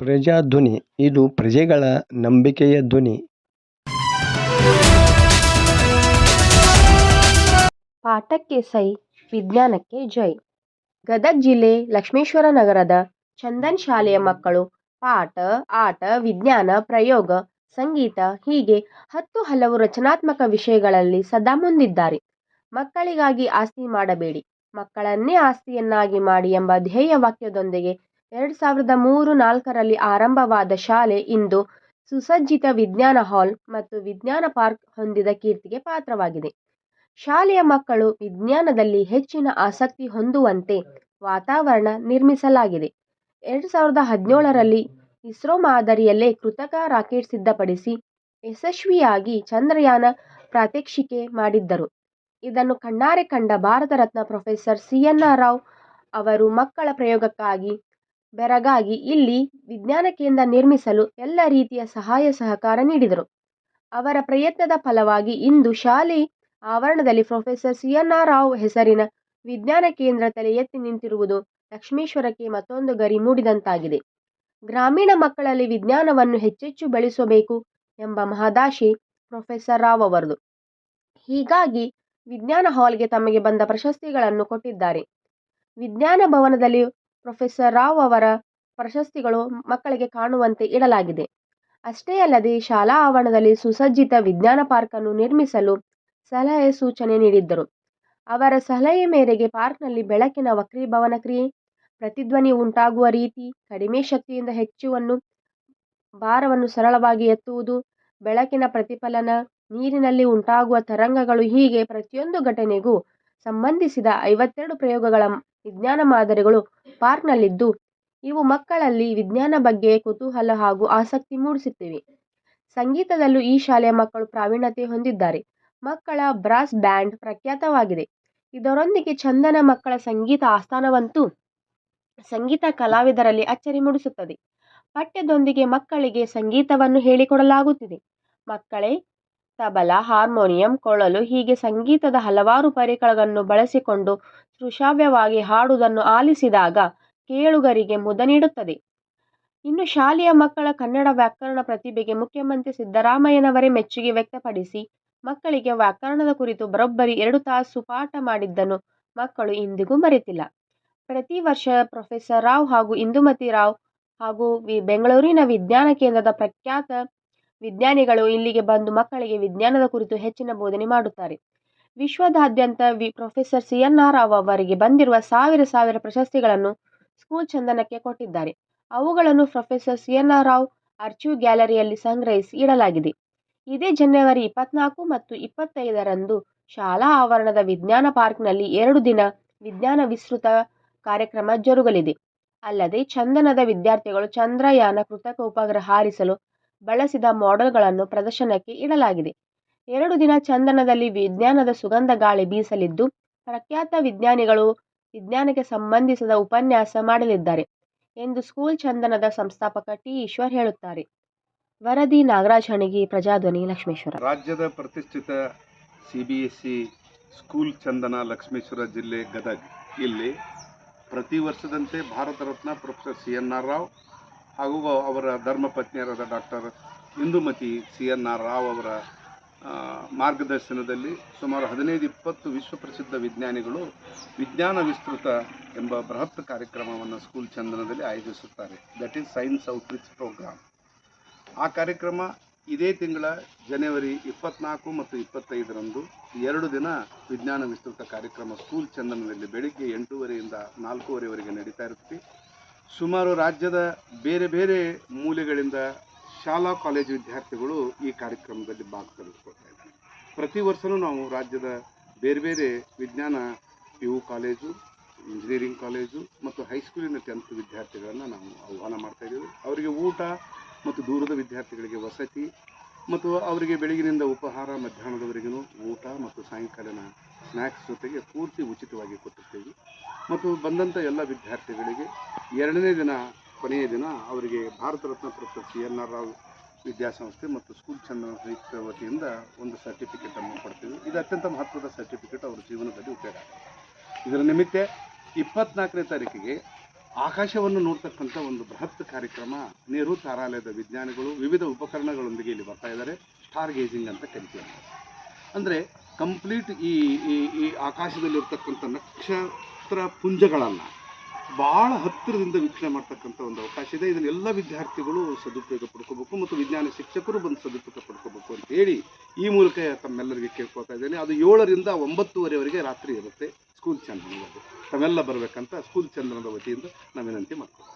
ಪ್ರಜಾಧ್ವನಿ, ಇದು ಪ್ರಜೆಗಳ ನಂಬಿಕೆಯ ಧ್ವನಿ. ಪಾಠಕ್ಕೆ ಸೈ, ವಿಜ್ಞಾನಕ್ಕೆ ಜೈ. ಗದಗ ಜಿಲ್ಲೆ ಲಕ್ಷ್ಮೇಶ್ವರ ನಗರದ ಚಂದನ್ ಶಾಲೆಯ ಮಕ್ಕಳು ಪಾಠ, ಆಟ, ವಿಜ್ಞಾನ, ಪ್ರಯೋಗ, ಸಂಗೀತ ಹೀಗೆ ಹತ್ತು ಹಲವು ರಚನಾತ್ಮಕ ವಿಷಯಗಳಲ್ಲಿ ಸದಾ ಮುಂದಿದ್ದಾರೆ. ಮಕ್ಕಳಿಗಾಗಿ ಆಸ್ತಿ ಮಾಡಬೇಡಿ. ಮಕ್ಕಳನ್ನೇ ಆಸ್ತಿಯನ್ನಾಗಿ ಮಾಡಿ ಎಂಬ ಧ್ಯೇಯ ವಾಕ್ಯದೊಂದಿಗೆ ಎರಡು ಸಾವಿರದ ಮೂರು ನಾಲ್ಕರಲ್ಲಿ ಆರಂಭವಾದ ಶಾಲೆ ಇಂದು ಸುಸಜ್ಜಿತ ವಿಜ್ಞಾನ ಹಾಲ್ ಮತ್ತು ವಿಜ್ಞಾನ ಪಾರ್ಕ್ ಹೊಂದಿದ ಕೀರ್ತಿಗೆ ಪಾತ್ರವಾಗಿದೆ. ಶಾಲೆಯ ಮಕ್ಕಳು ವಿಜ್ಞಾನದಲ್ಲಿ ಹೆಚ್ಚಿನ ಆಸಕ್ತಿ ಹೊಂದುವಂತೆ ವಾತಾವರಣ ನಿರ್ಮಿಸಲಾಗಿದೆ. ಎರಡು ಸಾವಿರದ ಹದಿನೇಳರಲ್ಲಿ ಇಸ್ರೋ ಮಾದರಿಯಲ್ಲೇ ಕೃತಕ ರಾಕೆಟ್ ಸಿದ್ಧಪಡಿಸಿ ಯಶಸ್ವಿಯಾಗಿ ಚಂದ್ರಯಾನ ಪ್ರಾತ್ಯಕ್ಷಿಕೆ ಮಾಡಿದ್ದರು. ಇದನ್ನು ಕಣ್ಣಾರೆ ಕಂಡ Bharat Ratna professor C N R Rao ಅವರು ಮಕ್ಕಳ ಪ್ರಯೋಗಕ್ಕಾಗಿ ಬೆರಗಾಗಿ ಇಲ್ಲಿ ವಿಜ್ಞಾನ ಕೇಂದ್ರ ನಿರ್ಮಿಸಲು ಎಲ್ಲ ರೀತಿಯ ಸಹಾಯ ಸಹಕಾರ ನೀಡಿದರು. ಅವರ ಪ್ರಯತ್ನದ ಫಲವಾಗಿ ಇಂದು ಶಾಲೆ ಆವರಣದಲ್ಲಿ professor C N R Rao ಹೆಸರಿನ ವಿಜ್ಞಾನ ಕೇಂದ್ರ ತಲೆ ಎತ್ತಿ ನಿಂತಿರುವುದು ಲಕ್ಷ್ಮೇಶ್ವರಕ್ಕೆ ಮತ್ತೊಂದು ಗರಿ ಮೂಡಿದಂತಾಗಿದೆ. ಗ್ರಾಮೀಣ ಮಕ್ಕಳಲ್ಲಿ ವಿಜ್ಞಾನವನ್ನು ಹೆಚ್ಚೆಚ್ಚು ಬೆಳೆಸಬೇಕು ಎಂಬ ಮಹದಾಶಿ ಪ್ರೊಫೆಸರ್ ರಾವ್ ಅವರದು. ಹೀಗಾಗಿ ವಿಜ್ಞಾನ ಹಾಲ್ಗೆ ತಮಗೆ ಬಂದ ಪ್ರಶಸ್ತಿಗಳನ್ನು ಕೊಟ್ಟಿದ್ದಾರೆ. ವಿಜ್ಞಾನ ಭವನದಲ್ಲಿ ಪ್ರೊಫೆಸರ್ ರಾವ್ ಅವರ ಪ್ರಶಸ್ತಿಗಳು ಮಕ್ಕಳಿಗೆ ಕಾಣುವಂತೆ ಇಡಲಾಗಿದೆ. ಅಷ್ಟೇ ಅಲ್ಲದೆ ಶಾಲಾ ಆವರಣದಲ್ಲಿ ಸುಸಜ್ಜಿತ ವಿಜ್ಞಾನ ಪಾರ್ಕನ್ನು ನಿರ್ಮಿಸಲು ಸಲಹೆ ಸೂಚನೆ ನೀಡಿದ್ದರು. ಅವರ ಸಲಹೆ ಮೇರೆಗೆ ಪಾರ್ಕ್ನಲ್ಲಿ ಬೆಳಕಿನ ವಕ್ರೀಭವನ ಕ್ರಿಯೆ, ಪ್ರತಿಧ್ವನಿ ಉಂಟಾಗುವ ರೀತಿ, ಕಡಿಮೆ ಶಕ್ತಿಯಿಂದ ಹೆಚ್ಚುವನ್ನು, ಭಾರವನ್ನು ಸರಳವಾಗಿ ಎತ್ತುವುದು, ಬೆಳಕಿನ ಪ್ರತಿಫಲನ, ನೀರಿನಲ್ಲಿ ಉಂಟಾಗುವ ತರಂಗಗಳು ಹೀಗೆ ಪ್ರತಿಯೊಂದು ಘಟನೆಗೂ ಸಂಬಂಧಿಸಿದ ಐವತ್ತೆರಡು ಪ್ರಯೋಗಗಳ ವಿಜ್ಞಾನ ಮಾದರಿಗಳು ಪಾರ್ಕ್ನಲ್ಲಿದ್ದು, ಇವು ಮಕ್ಕಳಲ್ಲಿ ವಿಜ್ಞಾನ ಬಗ್ಗೆ ಕುತೂಹಲ ಹಾಗೂ ಆಸಕ್ತಿ ಮೂಡಿಸುತ್ತಿವೆ. ಸಂಗೀತದಲ್ಲೂ ಈ ಶಾಲೆಯ ಮಕ್ಕಳು ಪ್ರಾವೀಣ್ಯತೆ ಹೊಂದಿದ್ದಾರೆ. ಮಕ್ಕಳ ಬ್ರಾಸ್ ಬ್ಯಾಂಡ್ ಪ್ರಖ್ಯಾತವಾಗಿದೆ. ಇದರೊಂದಿಗೆ ಚಂದನ ಮಕ್ಕಳ ಸಂಗೀತ ಆಸ್ಥಾನವಂತೂ ಸಂಗೀತ ಕಲಾವಿದರಲ್ಲಿ ಅಚ್ಚರಿ ಮೂಡಿಸುತ್ತದೆ. ಪಠ್ಯದೊಂದಿಗೆ ಮಕ್ಕಳಿಗೆ ಸಂಗೀತವನ್ನು ಹೇಳಿಕೊಡಲಾಗುತ್ತಿದೆ. ಮಕ್ಕಳೇ ತಬಲ ಹಾರ್ಮೋನಿಯಂ ಕೊಳಲು ಹೀಗೆ ಸಂಗೀತದ ಹಲವಾರು ಪರಿಕರಗಳನ್ನು ಬಳಸಿಕೊಂಡು ಸುಶ್ರಾವ್ಯವಾಗಿ ಹಾಡುವುದನ್ನು ಆಲಿಸಿದಾಗ ಕೇಳುಗರಿಗೆ ಮುದ ನೀಡುತ್ತದೆ. ಇನ್ನು ಶಾಲೆಯ ಮಕ್ಕಳ ಕನ್ನಡ ವ್ಯಾಕರಣ ಪ್ರತಿಭೆಗೆ ಮುಖ್ಯಮಂತ್ರಿ ಸಿದ್ದರಾಮಯ್ಯನವರೇ ಮೆಚ್ಚುಗೆ ವ್ಯಕ್ತಪಡಿಸಿ, ಮಕ್ಕಳಿಗೆ ವ್ಯಾಕರಣದ ಕುರಿತು ಬರೋಬ್ಬರಿ ಎರಡು ತಾಸು ಪಾಠ ಮಾಡಿದ್ದನ್ನು ಮಕ್ಕಳು ಇಂದಿಗೂ ಮರೆತಿಲ್ಲ. ಪ್ರತಿ ವರ್ಷ ಪ್ರೊಫೆಸರ್ ರಾವ್ ಹಾಗೂ ಇಂದುಮತಿ ರಾವ್ ಹಾಗೂ ಬೆಂಗಳೂರಿನ ವಿಜ್ಞಾನ ಕೇಂದ್ರದ ಪ್ರಖ್ಯಾತ ವಿಜ್ಞಾನಿಗಳು ಇಲ್ಲಿಗೆ ಬಂದು ಮಕ್ಕಳಿಗೆ ವಿಜ್ಞಾನದ ಕುರಿತು ಹೆಚ್ಚಿನ ಬೋಧನೆ ಮಾಡುತ್ತಾರೆ. ವಿಶ್ವದಾದ್ಯಂತ V professor C N R Rao ಅವರಿಗೆ ಬಂದಿರುವ ಸಾವಿರ ಸಾವಿರ ಪ್ರಶಸ್ತಿಗಳನ್ನು ಸ್ಕೂಲ್ ಚಂದನಕ್ಕೆ ಕೊಟ್ಟಿದ್ದಾರೆ. ಅವುಗಳನ್ನು professor C N R Rao archive ಗ್ಯಾಲರಿಯಲ್ಲಿ ಸಂಗ್ರಹಿಸಿ ಇಡಲಾಗಿದೆ. ಇದೇ ಜನವರಿ ಇಪ್ಪತ್ನಾಲ್ಕು ಮತ್ತು ಇಪ್ಪತ್ತೈದರಂದು ಶಾಲಾ ಆವರಣದ ವಿಜ್ಞಾನ ಪಾರ್ಕ್ನಲ್ಲಿ ಎರಡು ದಿನ ವಿಜ್ಞಾನ ವಿಸ್ತೃತ ಕಾರ್ಯಕ್ರಮ ಜರುಗಲಿದೆ. ಅಲ್ಲದೆ ಚಂದನದ ವಿದ್ಯಾರ್ಥಿಗಳು ಚಂದ್ರಯಾನ ಕೃತಕ ಉಪಗ್ರಹ ಹಾರಿಸಲು ಬಳಸಿದ ಮಾಡೆಲ್ಗಳನ್ನು ಪ್ರದರ್ಶನಕ್ಕೆ ಇಡಲಾಗಿದೆ. ಎರಡು ದಿನ ಚಂದನದಲ್ಲಿ ವಿಜ್ಞಾನದ ಸುಗಂಧ ಗಾಳಿ ಬೀಸಲಿದ್ದು, ಪ್ರಖ್ಯಾತ ವಿಜ್ಞಾನಿಗಳು ವಿಜ್ಞಾನಕ್ಕೆ ಸಂಬಂಧಿಸಿದ ಉಪನ್ಯಾಸ ಮಾಡಲಿದ್ದಾರೆ ಎಂದು ಸ್ಕೂಲ್ ಚಂದನದ ಸಂಸ್ಥಾಪಕ ಟಿ. ಈಶ್ವರ್ ಹೇಳುತ್ತಾರೆ. ವರದಿ ನಾಗರಾಜ್ ಹಣಗಿ, ಪ್ರಜಾಧ್ವನಿ ಲಕ್ಷ್ಮೇಶ್ವರ. ರಾಜ್ಯದ ಪ್ರತಿಷ್ಠಿತ C B S C school Chandana Lakshmeshwar ಜಿಲ್ಲೆ ಗದಗ. ಇಲ್ಲಿ ಪ್ರತಿ ವರ್ಷದಂತೆ Bharat Ratna professor C N R Rao ಹಾಗೂ ಅವರ ಧರ್ಮಪತ್ನಿಯರಾದ doctor Indumati C N R Rao ಅವರ ಮಾರ್ಗದರ್ಶನದಲ್ಲಿ ಸುಮಾರು ಹದಿನೈದು ಇಪ್ಪತ್ತು ವಿಶ್ವಪ್ರಸಿದ್ಧ ವಿಜ್ಞಾನಿಗಳು ವಿಜ್ಞಾನ ವಿಸ್ತೃತ ಎಂಬ ಬೃಹತ್ ಕಾರ್ಯಕ್ರಮವನ್ನು ಸ್ಕೂಲ್ ಚಂದನದಲ್ಲಿ ಆಯೋಜಿಸುತ್ತಾರೆ. That is science outreach programme ಆ ಕಾರ್ಯಕ್ರಮ ಇದೇ ತಿಂಗಳ ಜನವರಿ ಇಪ್ಪತ್ನಾಲ್ಕು ಮತ್ತು ಇಪ್ಪತ್ತೈದರಂದು ಎರಡು ದಿನ ವಿಜ್ಞಾನ ವಿಸ್ತೃತ ಕಾರ್ಯಕ್ರಮ ಸ್ಕೂಲ್ ಚಂದನದಲ್ಲಿ ಬೆಳಿಗ್ಗೆ ಎಂಟೂವರೆಯಿಂದ ನಾಲ್ಕೂವರೆವರೆಗೆ ನಡೀತಾ ಇರುತ್ತೆ. ಸುಮಾರು ರಾಜ್ಯದ ಬೇರೆ ಬೇರೆ ಮೂಲೆಗಳಿಂದ ಶಾಲಾ ಕಾಲೇಜು ವಿದ್ಯಾರ್ಥಿಗಳು ಈ ಕಾರ್ಯಕ್ರಮದಲ್ಲಿ ಭಾಗ ತೆಗೆದುಕೊಳ್ತಾ ಇದ್ದಾರೆ. ಪ್ರತಿ ವರ್ಷವೂ ನಾವು ರಾಜ್ಯದ ಬೇರೆ ಬೇರೆ ವಿಜ್ಞಾನ P U college, engineering college ಮತ್ತು ಹೈಸ್ಕೂಲಿನ ಟೆಂತ್ ವಿದ್ಯಾರ್ಥಿಗಳನ್ನು ನಾವು ಆಹ್ವಾನ ಮಾಡ್ತಾ ಇದ್ದೀವಿ. ಅವರಿಗೆ ಊಟ ಮತ್ತು ದೂರದ ವಿದ್ಯಾರ್ಥಿಗಳಿಗೆ ವಸತಿ ಮತ್ತು ಅವರಿಗೆ ಬೆಳಗಿನಿಂದ ಉಪಹಾರ, ಮಧ್ಯಾಹ್ನದವರೆಗೂ ಊಟ ಮತ್ತು ಸಾಯಂಕಾಲಿನ ಸ್ನ್ಯಾಕ್ಸ್ ಜೊತೆಗೆ ಪೂರ್ತಿ ಉಚಿತವಾಗಿ ಕೊಟ್ಟಿರ್ತೀವಿ. ಮತ್ತು ಬಂದಂಥ ಎಲ್ಲ ವಿದ್ಯಾರ್ಥಿಗಳಿಗೆ ಎರಡನೇ ದಿನ, ಕೊನೆಯ ದಿನ ಅವರಿಗೆ ಭಾರತ ರತ್ನ ಪ್ರಶಸ್ತಿ ಎನ್ ಆರ್ ರಾವ್ ವಿದ್ಯಾಸಂಸ್ಥೆ ಮತ್ತು ಸ್ಕೂಲ್ ಚಂದನ ವತಿಯಿಂದ ಒಂದು ಸರ್ಟಿಫಿಕೇಟನ್ನು ಕೊಡ್ತೀವಿ. ಇದು ಅತ್ಯಂತ ಮಹತ್ವದ ಸರ್ಟಿಫಿಕೇಟ್, ಅವರ ಜೀವನದಲ್ಲಿ ಉಪಯೋಗ ಇದರ ನಿಮಿತ್ತ ಇಪ್ಪತ್ನಾಲ್ಕನೇ ತಾರೀಕಿಗೆ ಆಕಾಶವನ್ನು ನೋಡ್ತಕ್ಕಂಥ ಒಂದು ಬೃಹತ್ ಕಾರ್ಯಕ್ರಮ, ನೆಹರು ತಾರಾಲಯದ ವಿಜ್ಞಾನಿಗಳು ವಿವಿಧ ಉಪಕರಣಗಳೊಂದಿಗೆ ಇಲ್ಲಿ ಬರ್ತಾ ಇದ್ದಾರೆ. ಸ್ಟಾರ್ ಗೇಜಿಂಗ್ ಅಂತ ಕರಿತೀವಿ. ಅಂದರೆ ಕಂಪ್ಲೀಟ್ ಈ ಈ ಈ ಆಕಾಶದಲ್ಲಿರ್ತಕ್ಕಂಥ ನಕ್ಷತ್ರ ಪುಂಜಗಳನ್ನು ಭಾಳ ಹತ್ತಿರದಿಂದ ವೀಕ್ಷಣೆ ಮಾಡ್ತಕ್ಕಂಥ ಒಂದು ಅವಕಾಶ ಇದೆ. ಇದನ್ನು ಎಲ್ಲ ವಿದ್ಯಾರ್ಥಿಗಳು ಸದುಪಯೋಗ ಪಡ್ಕೋಬೇಕು ಮತ್ತು ವಿಜ್ಞಾನ ಶಿಕ್ಷಕರು ಬಂದು ಸದುಪಯೋಗ ಪಡ್ಕೋಬೇಕು ಅಂತ ಹೇಳಿ ಈ ಮೂಲಕ ತಮ್ಮೆಲ್ಲರಿಗೆ ಕೇಳ್ಕೊಳ್ತಾ ಇದ್ದೇನೆ. ಅದು ಏಳರಿಂದ ಒಂಬತ್ತುವರೆವರೆಗೆ ರಾತ್ರಿ ಇರುತ್ತೆ. ಸ್ಕೂಲ್ ಚಂದನದಲ್ಲಿ ತಾವೆಲ್ಲ ಬರಬೇಕಂತ ಸ್ಕೂಲ್ ಚಂದನದ ವತಿಯಿಂದ ನಾವು ವಿನಂತಿ ಮಾಡ್ತೀನಿ